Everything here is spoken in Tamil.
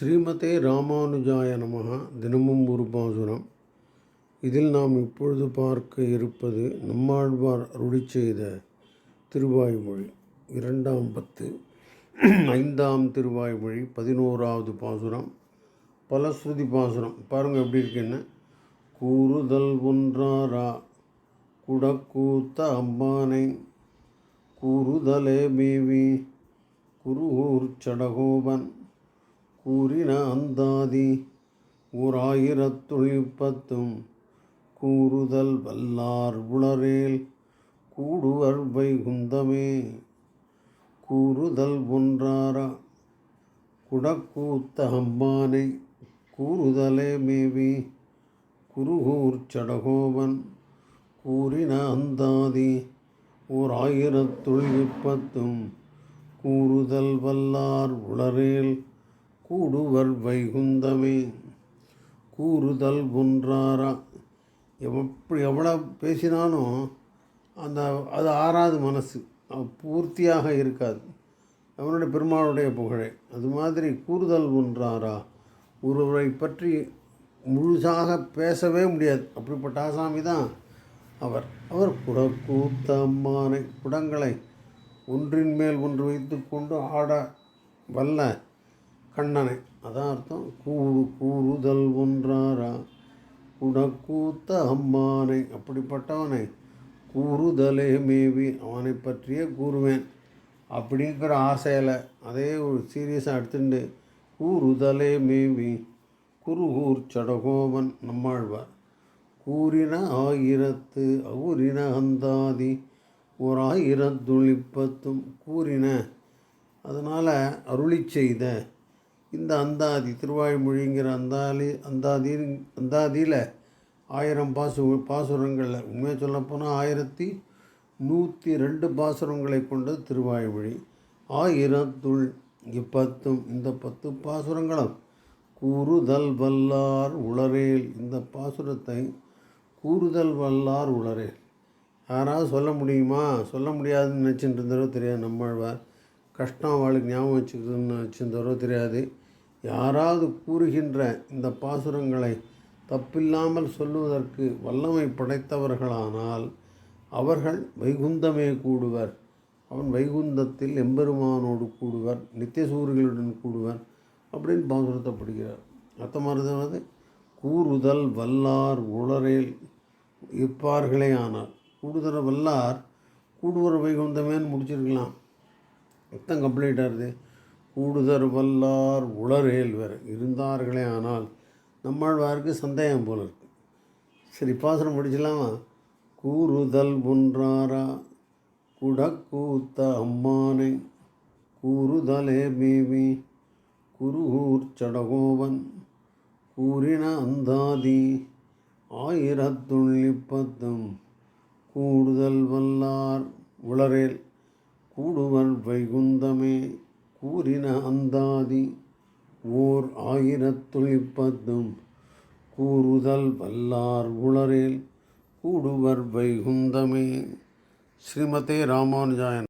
ஸ்ரீமதே ராமானுஜாய நமः தினமும் ஒரு பாசுரம். இதில் நாம் இப்பொழுது பார்க்க இருப்பது நம்மாழ்வார் அருளி செய்த திருவாய்மொழி. இரண்டாம் பத்து. ஐந்தாம் திருவாய்மொழி பதினோராவது பாசுரம். பலஸ்ருதி பாசுரம். பாருங்கள் எப்படி இருக்குன்னு கூறுதல் ஒன்றாரா? குடக்கூத்த அம்பானை. கூறுதலே மேவி. குருகூர் சடகோபன். கூறின அந்தாதி ஓர் ஆயிரத்துழிப்பத்தும் கூறுதல் வல்லார் உளரேல் கூடுவர் வைகுந்தமே. கூறுதல் ஒன்றாரா? குடக்கூத்த அம்பானை கூறுதலே மேவி. குருகூர் சடகோபன் கூறின அந்தாதி ஓர் ஆயிரத்துழிப்பத்தும் கூறுதல் வல்லார் உளரேல் கூடுவர் வைகுந்தமே. கூறுதல் ஒன்றாரா? எப்படி எவ்வளோ பேசினாலும் அந்த அது ஆறாது மனசு. பூர்த்தியாக இருக்காது. அவனுடைய பெருமாளுடைய புகழை. அது மாதிரி கூறுதல் ஒன்றாரா? ஒருவரை பற்றி முழுசாக பேசவே முடியாது. அப்படிப்பட்ட ஆசாமி தான் அவர். அவர் குடக்கூத்த அம்மானை குடங்களை ஒன்றின் மேல் ஒன்று வைத்துக்கொண்டு ஆட வல்ல. கண்ணனை. அதான் அர்த்தம். கூறு கூறுதல் ஒன்றாரா? குடக்கூத்த அம்மானை. அப்படிப்பட்டவனை. கூறுதலே மேவி அவனை பற்றியே கூறுவேன். அப்படிங்கிற ஆசையில் அதே ஒரு சீரியஸாக எடுத்துட்டு கூறுதலே மேவி குருகூர் சடகோபன் நம்மாழ்வார். கூறின ஆயிரத்து அவுரின அந்தாதி ஓர் ஆயிரத்துளிப்பத்தும் கூறின. அதனால் அருளி செய்த இந்த அந்தாதி திருவாய்மொழிங்கிற அந்தாலி அந்தாதி அந்தாதியில் ஆயிரம் பாசு பாசுரங்களில் உண்மையாக சொல்லப்போனால் ஆயிரத்தி நூற்றி ரெண்டு பாசுரங்களை கொண்டது திருவாய்மொழி ஆயிரத்துள் இப்பத்தும் இந்த பத்து பாசுரங்களும் கூறுதல் வல்லார் உளரேல். இந்த பாசுரத்தை கூறுதல் வல்லார் உளரேல். யாராவது சொல்ல முடியுமா? சொல்ல முடியாதுன்னு நினச்சிட்டு இருந்தாரோ தெரியாது நம்மழ்வார். கஷ்டம் அவளுக்கு ஞாபகம் வச்சுக்கிறதுன்னு வச்சுருந்தாரோ தெரியாது. யாராவது கூறுகின்ற இந்த பாசுரங்களை தப்பில்லாமல் சொல்லுவதற்கு வல்லமை படைத்தவர்களானால் அவர்கள் வைகுந்தமே கூடுவர். அவன் வைகுந்தத்தில் எம்பெருமானோடு கூடுவர் நித்தியசூரிகளுடன் கூடுவர் அப்படின்னு பாசுரத்தப்படுகிறார். அர்த்தமானது வந்து கூறுதல் வல்லார் உளரேல் இருப்பார்களே ஆனால் கூடுதல் வல்லார் கூடுவர் வைகுந்தமேன்னு முடிச்சிருக்கலாம். அர்த்தம் கம்ப்ளீட் ஆகுது. கூடுதல் வல்லார் உளரேல் வேறு இருந்தார்களே ஆனால் நம்மாழ்வாருக்கு சந்தேகம் போல இருக்கு. சரி பாசனம் முடிச்சலாமா கூறுதல் ஒன்றாரா குடக்கூத்த அம்மானை கூறுதலே மேவி. குருகூர் சடகோவன் கூறின அந்தாதி ஆயிரத்துள்ளிப்பத்தும் கூடுதல் வல்லார் உளரேல். கூடுவர் வைகுந்த கூறின அந்தாதி ஓர் ஆயிரத்துளிப்பத்தும் கூறுதல் வல்லார் உளரேல் கூடுவர் வைகுந்தமே. ஸ்ரீமதே ராமானுஜாயன்